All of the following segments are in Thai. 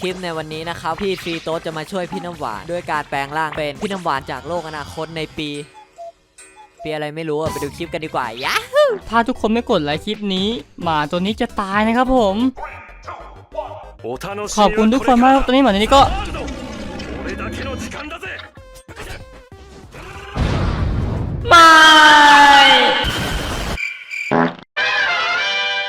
คลิปในวันนี้นะครับ พี่ฟรีโต๊จะมาช่วยพี่น้ำหวาน ด้วยการแปลงร่างเป็นพี่น้ำหวานจากโลกอนาคตในปี ปีอะไรไม่รู้อะไปดูคลิปกันดีกว่ายะถ้าทุกคนไม่กดไลค์คลิปนี้ หมาตัวนี้จะตายนะครับผม ขอบคุณทุกคนมากครับตอนนี้หมาตัวนี้ก็ มา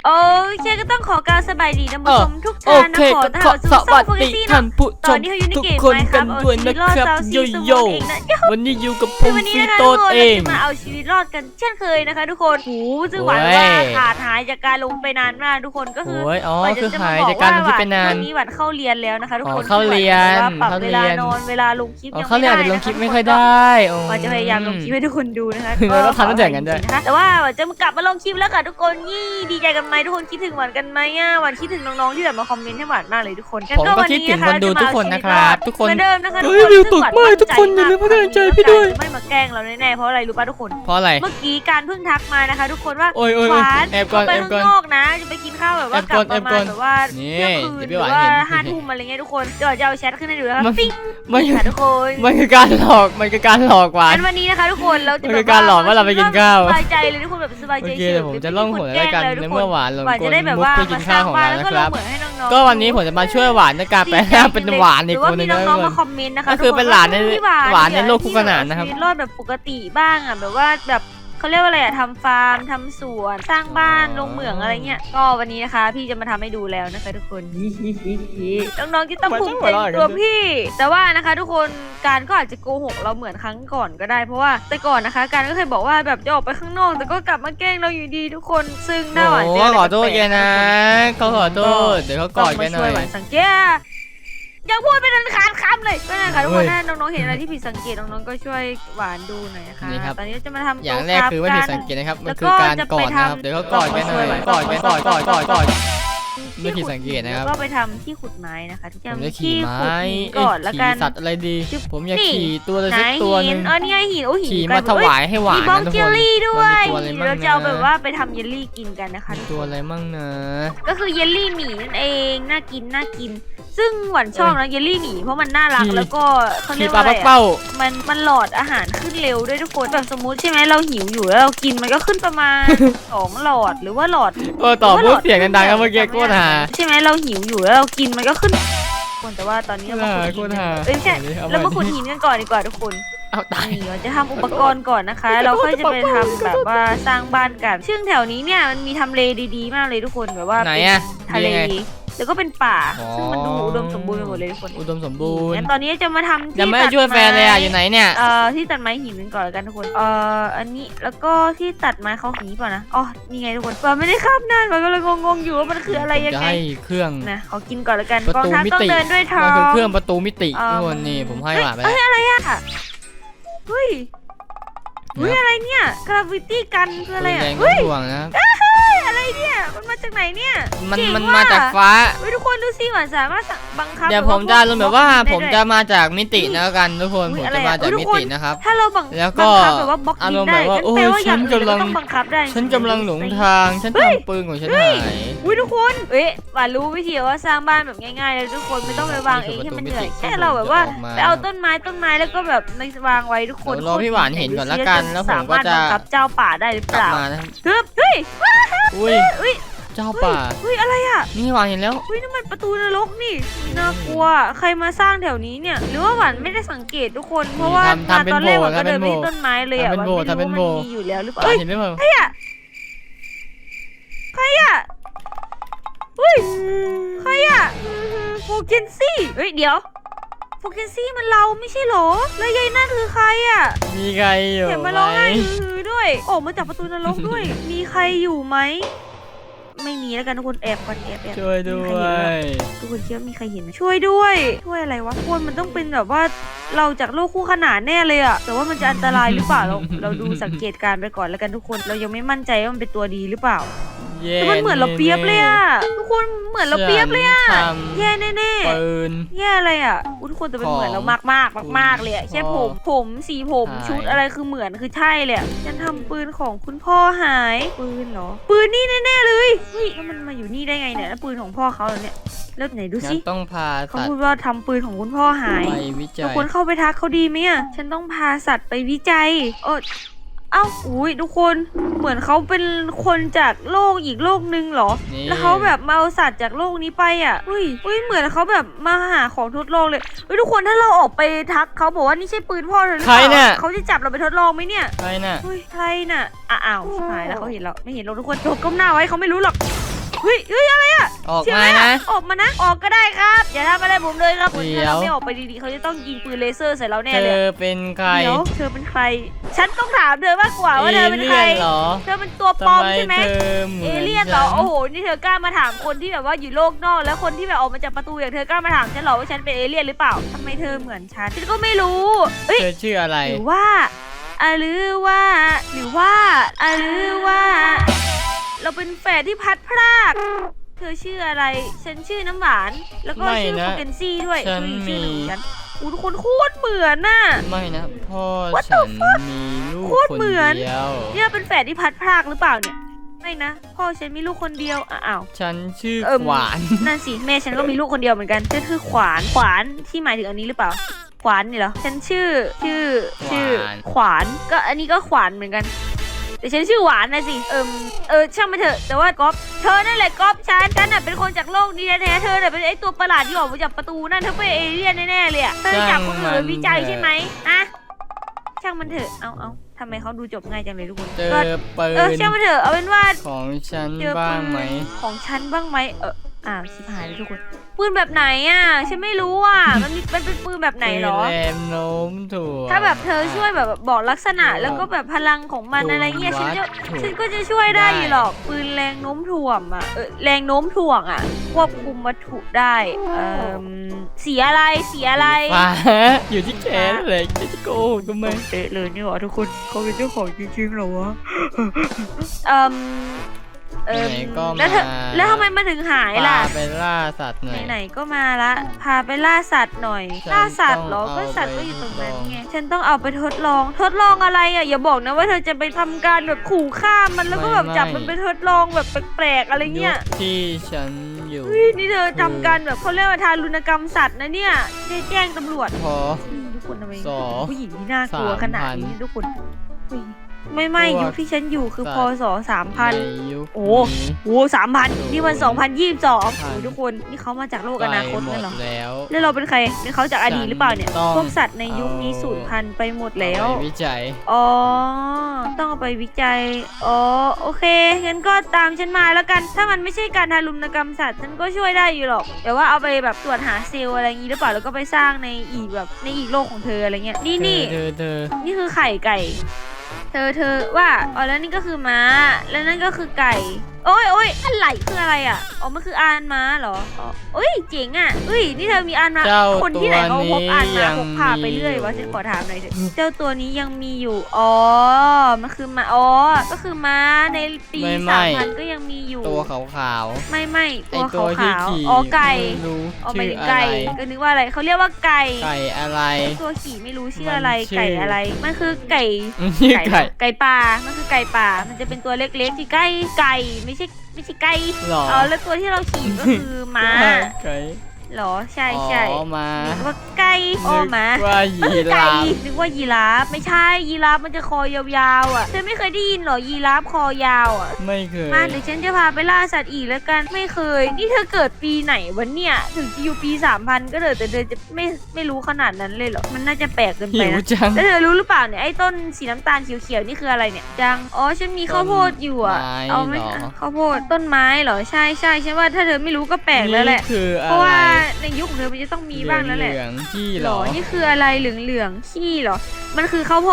โอ้ยเชก็ต้องขอการสบายดีนะผู้ชมทุก โอท่านนะเคขอก็ต้อนขอรับสสู่วัสโฟดีกัสท่านผู้ชตอนมนี้เขาอยู่ในทุกเกมคนไหมคกัรันบด้วยนะครับเอาชีโยวิตรอดโย่เองนะวันนี้อยู่กับผคือมวันฟนี้รีนะคะโต้ทุกคนเอเรางจะมาเอาชีวิตรอดกันเช่นเคยนะคะ ทุกคนหูซึ่งหวานโอ้ยว่าขาดหายจากการลงไปนานมากทุกคนก็คือโอ้ยอ๋อหวานคือจะหายมบจากการลงคลิปไปนานวันนี้หวานเข้าเรียนแล้วนะคะทุกอ๋คอนเข้าเรียนหวาแบบว่าปรับเข้าเวเรีลายนนอนเวลาลงคลิปอ๋อยังเขาเรียนอาจจะลงคลิปไม่ค่อยได้อ๋อหวานจะพยายามลงคลิปให้ทุกคนดูนะคะแล้วก็ทำตั้งแต่อย่างนั้นด้วยนะคะแต่ว่าหวานจะกลับมาลงคลิปแล้วค่ะทุกคนยี่ดีใจกันไหมทุกคนคิดถึงหวานกันไหมอะหวานคิดถึงน้องๆที่แบบมาคอมเมนต์ให้หวานมากเลยทุกคนงั้นผมก็คิดถึงคนดูทุกคนนะครับทุกคนเหมือนเดิมนะคะเฮ้ยวิวตกมากทุกคนอย่าลืมให้กำลังใจพี่ด้วยจะไม่มาแกล้งเราแน่ๆเพราะอะไรรู้ป่ะทุกคน เพราะอะไร เมื่อกี้การเพิ่งทักมานะคะ ทุกคนว่าโอ้ยโอ้ยหโอ้ยวานแอบก่อนไปแอบข้างก่อนนอกนะจะไปกินข้าวแบบว่าแอบกก่ลัอนบประมาณแอบก่อนแบบว่านี่เที่ยงคืนเดี๋หยวรืพี่หวานอว่าเห็นห้าทุ่มอะไรเงี้ยทุกคนเดี๋ยวจะเอาแชทขึ้นให้ดูนะคะมันปิ๊งมันค่ะทุกคนมันคือการหลอกมันคือการหลอกหวานงั้นวันนี้นะคะ ทุกคนเราจะมันคือการหลอกว่าเราไปกินข้าวสบายใจเลยทุกคนแบบสบายโอใจเคเฉยเดี๋ยวผมจะล่องหนแล้วกันในเมื่อหวานลงหวานกจะลได้แบบมุกว่าไปกินข้าวของเราแล้วนะก็คลรังบเหมือนให้น้องๆก็วันนี้ผมจะมาช่วยหวานในการแปลงร่างเป็นหวานในหรือคว่านหนึมีงนะน้องทุกๆคมานคอมเมนต์นะคะก็คือเป็นหลานในพี่หวานในโลกคู่ขนานนะครับ ชีวิตรอดแบบปกติบ้างอะแบบว่าแบบ เขาเรียกว่าอะไรอะทำฟาร์มทำสวนสร้างบ้านลงเหมืองอะไรเงี้ยก็วันนี้นะคะ พี่จะมาทำให้ดูแล้วนะคะทุกคนน้องๆที่ต้องภูมิใจในตัวพี่ แต่ว่านะคะ ทุกคนการก็อาจจะโกหกเราเหมือนครั้งก่อนก็ได้เพราะว่าแต่ก่อนนะคะ การก็เคยบอกว่าแบบจะออกไปข้างนอก แต่ก็กลับมาแกล้งเราอยู่ดีทุกคนซึ่งน่าหวานโอ้เจออะไรขอโทษแปแกลกๆนะเขาขอโทษเดี๋ยวเขากอดแกหน่ต้งมาช่วอยหวานสังเกต ยังพูดไม่ทันขาดคำเลยก็นั่นค่ะทุกคนเฮ้ยถ้าน้องๆเห็นอะไรที่ผิดสังเกตน้องๆก็ช่วยหวานดูหน่อยนะคะนี่ครับ ตอนนี้จะมาทำอย่างโต๊ะแรกคือไม่ผิดราฟสังเกตนะครับแล้มันวคือการจะกอไปดนะครับทำเดี๋ยวเขากอดแกหน่อยต้กงอดมาแกช่วยกอดกอดกอดกอด ไม่ที่ผิดสังเกตนะครับแล้วก็ไปทำที่ขุดไม้นะคะทุกอผย่างมจะขี่ที่ม้าขุดเอ้หินยก่อนละขี่กัน สัตว์อะไรดี จึ๊บผมอยากนี่ ขี่ตัวอะไรไหนสักตัวหหินึนงเออนี่ไงหินโอ้หินขี่กัมานถวายให้หวานมีบล็อกนะทุกเจคลน ลี่ด้วมันยมีตัวอะไรเดี๋ยวบ้างเราจะเอาแบบนะว่าไปทำเยลลี่กินกันนะคะ มีตัวอะไรมั่งนะ ก็คือเยลลี่หมีนั่นเองน่ากินน่ากิน ซึ่งหวานชอบนะเยลลี่หมีเพราะมันน่ารักขี่ แล้วก็เขาเรีขี่ยกปลาว่าอะไรปักอะ เป้า มันมันหลอดอาหารขึ้นเร็วด้วยทุกคนแบบสมมติใช่ไหมเราหิวอยู่แล้วเรากินมันก็ขึ้นประมาณ สองหลอดหรือว่าหลอด เออต่อพูดเสียงกันดังกันเมื่อกี้โคตรหาใช่ไหมเราหิวอยู่แล้วเรากินมันก็ขึ้นคนแต่ว่าตอนนี้เรามาขุดโคหินตรหาเอ้ยไม่ใช่เอาเรามาขุดดิหินกันก่อนดีกว่าทุกคนเอาตายนี่เราจะทำอุปกรณ์ก่อนนะคะ เราค่อยจะไปทำแบบว่าสร้างบ้านกัน ซึ่งแถวนี้เนี่ยมันมีทำเลดีๆ มากเลยทุกคนแบบว่าไหนเป็นอะทะเลมียังไง แล้วก็เป็นป่า อ๋อ ซึ่งมันดูอุดมสมบูรณ์ไปหมดเลยทุกคนอุดมสมบูรณ์งั้นตอนนี้จะมาทำที่ยังไม่ตัได้ดช่วยแฟนเลยอะอยู่ไหนเนี่ยเอ่อที่ตัดไม้หินกันก่อนแล้วกันทุกคน เอ่ออันนี้แล้วก็ที่ตัดไม้เขาหีเปล่านะ อ๋อ นี่ไงทุกคนปาไม่ได้ข้ามนานมันก็เลยงงๆอยู่ว่ามันคืออะไรยังจะไง ให้เครื่องนะขอกินก่อนแล้วกันประกองตูทัพมิต้องติเดินด้วยท้อมันงคือเครื่องประตูมิติเอิ่มทุกคนนี่ผมให้หวานไปเอ้แล้วยอะไรอะเฮ้ยเฮ้ยนะอะไรเนี่ยกราฟิตี้กันคืออะไรปืนอะแรงเฮ้ยห่วงนะครับ มันมาจากไหนเนี่ยมันเจ๋งมันว่ะมาจากฟ้า เฮ้ยทุกคนดูสิหวานสามารถสั่งบังคับเดี๋ยวแบบผมจะลงแบบว่าได้ผมด้วยจะมาจากมิตินี่แล้วกันทุกคนอุ๊ผยมอะไรจะมาอะจากอุ๊ยมิทุกคน ตินะครับ ถ้าเราบังแล้วก็บังคับแบบว่าบล็อกอาดิรนมณ์ได้แบบว่างั้นโอ้แปลยว่าอฉัย่างนอื่นกำลัเราง ต้องบังคับได้ฉันกำลังหลงทาง ฉันเฮ้ยทำปืนของฉันหาย อุ้ยทุกคนเอ๊ะหวานรู้วิธีว่าสร้างบ้านแบบง่ายๆเลยทุกคนไม่ต้องไปวางเองให้มันเหนื่อยแค่เราแบบว่าไปเอาต้นไม้ต้นไม้แล้วก็แบบในวางไว้ทุกคนเดี๋ยวรอพี่หวานเห็นก่อนละกันแล้วผมก็จะ สามารถบังคับเจ้าป่าได้หรือกเปลับล่า มานะครับฮึบเฮ้ย อุ้ยเฮ้ยเจ้าป่าเฮ้ยอะไรอะนี่หวานเห็นแล้วเฮ้ยนี่มันประตูนรกนี่น่ากลัวใครมาสร้างแถวนี้เนี่ย หรือว่าหวานไม่ได้สังเกตทุกคนเพราะว่าทำทำมาเป็นตอนแรกหวานก็โบสถ์เดินไปทำเป็นที่ต้นไม้เลยอะทำเป็นโบสถ์หวานไม่ทำเป็นรู้โบว่าสถ์มันมีอยู่แล้วหรือเปล่าหวาเอ้นยเห็นหรือเปล่าใครอะใครอะเฮ้ยใครอะโฟเกนซี่เฮ้ยเดี๋ยว โฟเกนซี่มันเราไม่ใช่เหรอ แล้วยายนั่นคือใครอะมีใครอยู่เห็นไหมมาร้องไห้ฮือๆด้วย ออกมาจากประตูนรกด้วย มีใครอยู่ไหม ไม่มีแล้วกันทุกคนแอบก่อนแอบแอบช่วยด้มีวใครเห็นไหมยทุกคนคิดว่ามีใครเห็นไหมช่วยด้วย ช่วยอะไรวะทุกคนมันต้องเป็นแบบว่าเราจากโลกคู่ขนานแน่เลยอะแต่ว่ามันจะอันตรายหรือเปล่าเราเราดูสังเกตการณ์ไปก่อนแล้วกันทุกคน เรายังไม่มั่นใจว่ามันเป็นตัวดีหรือเปล่า เย่แต่มันเหมือนเราเปียบเลยอะทุกคนเหมือนเราเปียบเลยอะฉันแย่แน่ทำปืนๆแย่อะไรอะอุ๊ยทุกคนแต่เป็นเหมือนเรามากมากมากมากๆเลยอะแค่ผมผมสีผมใช่ชุดอะไรคือเหมือนคือใช่เลยอะฉันทำปืนของคุณพ่อหายปืนเหรอ ปืนนี่แน่ๆเลยเฮ้ยแล้วมันมาอยู่นี่ได้ไงเนี่ยแล้วปืนของพ่อเขาเหรอเนี่ยแล้วไหนดูงั้สินต้องพาเขาสัตพูดว์ว่าทำปืนของคุณพ่อหายไปวิจัเรายควรเข้าไปทักเขาดีไหมอะฉันต้องพาสัตว์ไปวิจัยเอ อเอ้าอุ้ยทุกคนเหมือนเขาเป็นคนจากโลกอีกโลกนึงเหรอ นี่ แล้วเขาแบบมาเอาสัตว์จากโลกนี้ไปอะอุ้ยอุ้ยเหมือนเขาแบบมาหาของทดลองเลยเฮ้ยทุกคนถ้าเราออกไปทักเขาบอกว่านี่ใช่ปืนพ่อเธอหรือใคเปรล่าเนี่ย เขาจะจับเราไปทดลองไหมเนี่ยใครน่ะเฮ้ยใครน่ะอะอ้าวชิบหายแล้วเขาเห็นเราไม่เห็นเราทุกคนโดดก้มหน้าไว้เขาไม่รู้หรอก เฮ้ยเฮ้ยอะไรอะออกเชื่อมาไหมนะออกมานะ ออกก็ได้ครับ อย่าทำอะไรผมเลยครับเดี๋ถ้ายว เราไม่ออกไปดีๆเขาจะต้องยิงปืนเลเซอร์ใส่เราแน่เธเลยอเป็นใครเดี๋ยวเธอเป็นใคร ฉันต้องถามเธอมากกว่าว่าเอเธอเป็นใครเลี่ยนเหรอเธอเป็นตัวปลอมทำไมใช่ไหมเธอเหมืเออนเลี่ยนเหรอ ฉันโอ้โห นี่เธอกล้ามาถามคนที่แบบว่าอยู่โลกนอก แล้วคนที่แบบออกมาจากประตูอย่างเธอกล้ามาถามฉันเหรอว่าฉันเป็นเอเลี่ยนหรือเปล่าทำไมเธอเหมือนฉัน ฉันก็ไม่รู้เอ้ย เธอชื่ออะไร หรือว่าอะหรือว่า หรือว่าอะหรือว่า เราเป็นแฝดที่พัดพราก เธอชื่ออะไร ฉันชื่อน้ำหวาน แล้วก็ไม่ชื่อนะโฟเกนซี่ด้วยฉันเธอชื่อหนึ่งมีเหมือนกันอู้ทุกคนโคตรเหมือนน่ะ ไม่นะพ่อ What the ฉันมีลูกโคตรคนเหมือน เดียว เนี่ยเป็นแฝดที่พัดพรากหรือเปล่าเนี่ย ไม่นะ พ่อฉันมีลูกคนเดียวอะอ้าว ฉันชื่อเอิ่มหวาน นั่นสิแม่ฉันก็มีลูกคนเดียวเหมือนกันฉันคือขวานขวานที่หมายถึงอันนี้หรือเปล่า ขวานนี่เหรอฉันชื่อชื่อชื่อขวาน ขวานก็อันนี้ก็ขวานเหมือนกัน แต่ฉันชื่อหวานนะสิ เอิมเออช่างมันเถอะแต่ว่าก๊อฟเธอนั่นแหละก๊อฟฉันฉันน่ะเป็นคนจากโลกนี้แท้ๆเธอน่ะเป็นไอตัวประหลาดที่ออกมาจากประตูนั่นเธอเป็นเอเลี่ยนแน่ๆเลยอะเธอจับคนอื่นไปวิจัยใช่ไหมอะช่างมันเถอะเอาเอาทำไมเขาดูจบง่ายจังเลยทุกคนเจอก็ปืเออนช่างมันเถอะเอาเป็นว่าของฉันเจอบ้าปืงนไหมของฉันบ้างไหมเอออ่าวชิบหายเลยทุกคน ปืนแบบไหนอะ ฉันไม่รู้อะ มันมีมันเป็นปืนแบบไหนเหรอ แรมโน้มถ่วง ถ้าแบบเธอช่วยแบบบอกลักษณะแล้วก็แบบพลังของมันอะไรเงี้ย ฉันจะฉันก็จะช่วยได้อยู่หรอก ปืนแรงโน้มถ่วงอะเออแรงโน้มถ่วงอะ ควบคุมวัตถุได้เอ่อสีอะไรสีอะไร ฟ้าอยู่ที่แขนเลยจะโกหกทำไมเอ๊ะเลยนี่หว่าทุกคนเขาเป็นเจ้าของจริงๆเหรอวะ เอ่ม เอ่มไหนก็แล้วเธอมาแล้วทำไมมาถึงหายพาล่ะไปล่าสัตว์หน่อย ไหนๆก็มาละ พาไปล่าสัตว์หน่อย ฉันล่าสัตว์เหรอ ต้องก็เอาสัตว์ก็ไปอยู่ตรงนั้นทดลองไง ฉันต้องเอาไปทดลอง ทดลองอะไรอะ อย่าบอกนะว่าเธอจะไปทำการแบบขู่ฆ่ามันแล้วก็แบบจับมันไปทดลองแบบแปลกๆอะไรเงี้ยยุคที่ฉันอยู่ เฮ้ยนี่เธอทำการแบบเขาเรียกว่าทารุณกรรมสัตว์นะเนี่ยได้แจ้งตำรวจพอนี่ทุกคนทำไมสองผู้หญิงที่น่ากลัวขนาดนี้3,000ทุกคนเฮ้ย ไม่ไม่ตัวยุคที่ฉันอยู่คือสัพตว์ศสามพัน ในยุคโอ้ นี้ โอ้สามพันนี่มันสองพันยี่สิบสองพันทุกคนนี่เขามาจากโลกอนาคตไปหมเลยดเหรอแล้ว แล้วเราเป็นใครเป็นเขาจากอดีตหรือเปล่าเนี่ย ต้อง พวกสัตว์ในยุคนี้เอาสูญพันธุ์ไปหมดแล้ว เอาไปวิจัย อ๋อ ต้องเอาไปวิจัย อ๋อ โอเค งั้นก็ตามฉันมาแล้วกัน ถ้ามันไม่ใช่การทารุณกรรมสัตว์ ฉันก็ช่วยได้อยู่หรอก แต่ว่าเอาไปแบบตรวจหาเซลล์อะไรอย่างนี้หรือเปล่า แล้วก็ไปสร้างในอีกแบบในอีกโลกของเธออะไรเงี้ย นี่นี่ เธอเธอนี่คือไข่ไก่เธอเธอว่าอ๋อแล้วนี่ก็คือม้า แล้วนั่นก็คือไก่ โอ้ยโอ้ยอะไรคืออะไรอะอ๋อมันคืออานม้าเหรออ๋อเอ้ยเจ๋งอะเอ้ยนี่เธอมีอานม้าเจ้าคนที่ไหนเขาพกอานตัวนี้ม้ายังพกพาไปเรื่อยวะมีอยู่ฉันขอถามหน่อยเถอะเจ้าตัวนี้ยังมีอยู่อ๋อมันคือม้าอ๋อก็คือม้าในปีไม่ไม่สามพันก็ยังมีอยู่ตัวขาวไม่ไม่ๆไอตัวตัขาววที่ขาวขี่อ๋อไก่ไม่รู้อ๋อหมายชื่อถึงอะไก่ไรก็นึกว่าอะไรเขาเรียกว่าไก่ไก่อะไร ตัวขี่ไม่รู้ชื่อมันอะไรชื่อไก่อะไรมันคือไก่ชื่อไก่ไก่ป่ามันคือไก่ป่า มันจะเป็นตัวเล็กๆที่ไก่ไก่ไม่ใช่ไม่ใช่ไก่หรออ๋อแล้วตัวที่เราขี่ก็คือม้า ไก่เหรอใช่ใช่อ๋อมานึกว่าไก่อ้อม้านึกว่ายีมันคือไก่ราฟนึกว่ายีราฟไม่ใช่ยีราฟมันจะคอยาวๆอะเธอไม่เคยได้ยินเหรอยีราฟคอยาวอะไม่เคยมาเดี๋ยวฉันจะพาไปล่าสัตว์อีกแล้วกันไม่เคย นี่เธอเกิดปีไหนวะเนี่ยถึงจะอยู่ปีสามพันก็เถอะแต่เธอจะไม่ไม่รู้ขนาดนั้นเลยเหรอมันน่าจะแปลกเกินไปหิวนะจังแล้วเธอรู้หรือเปล่าเนี่ยไอ้ต้นสีน้ำตาลเขียวๆนี่คืออะไรเนี่ยจังอ๋อฉันมีข้าวโพดอยู่อะต้นไม้เอาไหมเหรออะข้าวโพดต้นไม้เหรอใช่ใช่ฉันว่าถ้าเธอไม่รู้ก็แปลกแล้วแหละนี่คืออะเพราะไรว่าในยุคของเธอมันจะต้องมีบ้างแล้วแหละเหลืองๆที่หเหรรออนี่คืออะไรเหลืองๆขี้เหรอ มันคือข้าวโพ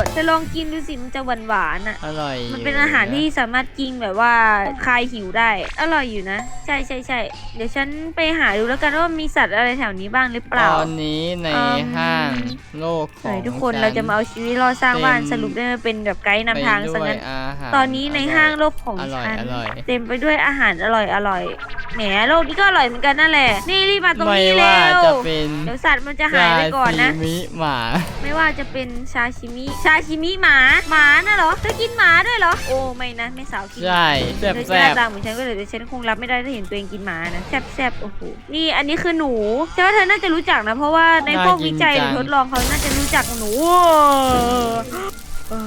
ดเธอลองกินดูสิมันจะหวานๆอะ อร่อยมันเป็นอาหารที่สามารถกินแบบว่าคลายหิวได้ อร่อยอยู่นะ ใช่ใช่ใช่เดี๋ยวฉันไปหาดูแล้วกันว่ามีสัตว์อะไรแถวนี้บ้างหรือเปตล่าอนนี้ในอืม ห้างโลกขไหนองทุกคนฉั เราจะมาเอาชีวิตรอดสร้างบ้านเต็ม สรุปได้มาเป็นแบบไกด์นำทางไปซะด้วยงั้นอาหารตอนนี้ในห้างโลกของอร่อยฉันอร่อย เต็มไปด้วยอาหารอร่อยอร่อยแหมโลกนี้ก็อร่อยเหมือนกันนั่นแหละ นี่รีบมาตรงไม่นี้ว่าเร็วจะเป็นเดี๋ยวสัตว์มันจะหายไปก่อนนะ ซาซิมิหมา ไม่ว่าจะเป็นชาชิมิ ชาชิมิหมา หมาน่ะเหรอเธอกินหมาด้วยเหรอ โอ้ไม่นะไม่สาวกิน ใช่แซ่บเธอแซ่หน้าบตาเหมือนฉันก็เลยแต่ฉันคงรับไม่ได้ถ้าเห็นตัวเองกินหมานะแซบแซบโอ้โหนี่อันนี้คือหนูใช่ว่าเธอน่าจะรู้จักนะ เพราะว่าในพวกวิจัยหรือทดลองเขาน่าจะรู้จักหนูเออ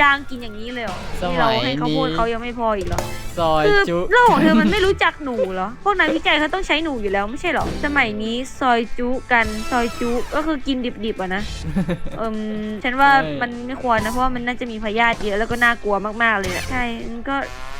ย่างกินอย่างนี้เลยเหรอสที่เรามัยให้เขาวโพดนี้เขายังไม่พออีกเหรอซอยคือจุ โลกของเธอมันไม่รู้จักหนูเหรอ พวกนักวิจัยเขาต้องใช้หนูอยู่แล้วไม่ใช่เหรอ สมัยนี้ซอยจุกันซอยจุก็คือกินดิบๆอะนะ เอิมฉันว่าใช่ มันไม่ควรนะเพราะว่ามันน่าจะมีพยาธิเยอะแล้วก็น่ากลัวมากๆเลยอะใช่มันก็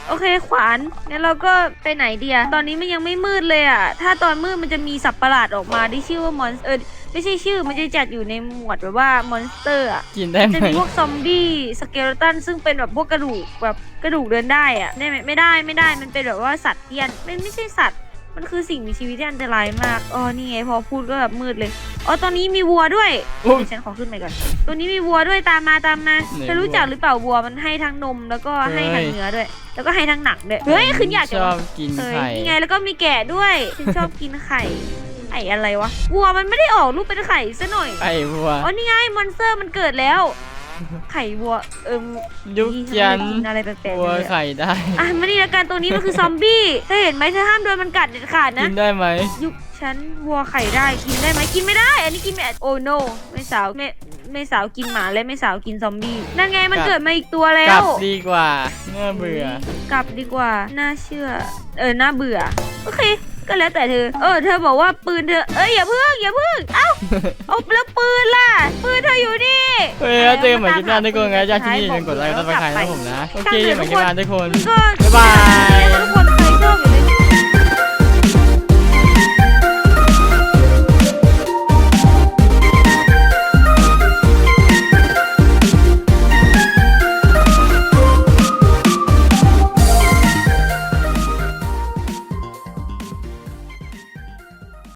โอเคขวานงั้นเราก็ไปไหนเดียตอนนี้มันยังไม่มืดเลยอะถ้าตอนมืดมันจะมีสัตว์ประหลาดออกมาที่ชื่อว่ามอนเออไม่ใช่ชื่อมันจะจัดอยู่ในหมวดแบบว่ามอนสเตอร์อะกินได้ไหมจะมีพวกซอมบี้สเกเลตันซึ่งเป็นแบบพวกกระดูกแบบกระดูกเดินได้อะได้ไหมไม่ได้ไม่ได้มันเป็นแบบว่าสัตว์เทียนมันไม่ใช่สัตว์ มันคือสิ่งมีชีวิตที่อันตรายมากอ๋อนี่ไงพอพูดก็แบบมืดเลยอ๋อตอนนี้มีวัวด้วยอุ๊ยเดี๋ยวฉันขอขึ้นไปก่อนตัวนี้มีวัวด้วยตามมาตามมาไหนเธอรู้จักวัวหรือเปล่าวัวมันให้ทั้งนมแล้วก็ให้ทั้งเฮ้ยเนื้อด้วย แล้วก็ให้ทั้งหนังด้วยเฮ้ยขึ้นอยากชจังอวะบกินเฮ้ยไข่นี่ไงแล้วก็มีแกะด้วยฉันชอบกินไข่ ไข่อะไรวะวัวมันไม่ได้ออกลูกเป็นไข่ซะหน่อยไข่วัวอ๋อนี่ไงมอนสเตอร์มันเกิดแล้ว ไข่วัวเอิมยุกนี่ยันทำไมกินอะไรแปลกๆวัวเลยอะ ไข่ได้ อะมานี่ละกันตัวนี้มันคือซอมบี้ เธอเห็นไหมเธอห้ามโดนมันกัดเด็ดขาดนะ กินได้ไหม ยุคฉันวัวไข่ได้กินได้ไหมกินไม่ได้ อันนี้กินไม่โอ้ no ไม่สาวไม่ไม่สาวกินหมาและไม่สาวกินซอมบี้นั่นไงมันกลับ เกิดมาอีกตัวแล้กลัว บดีกว่าเมื่อเบื่อ กลับดีกว่าน่าเชื่อ เออน่าเบื่อ โอเค ก็แล้วแต่เธอ เออ เธอบอกว่าปืนเธอ เอ้ยอย่าเพิ่งอย่าเพิ่งเอ้า เอาแล้วปืนล่ะ ปืนเธออยู่นี่ เฮ้ยแล้วเจอกันใหม่คลิปหน้าทุกคนไงจากที่นี่อย่าลืมกดไลค์กดซับสไครต์นะผมนะ โอเคเหมือนกันทุกคนก็บ๊ายบายทุกคน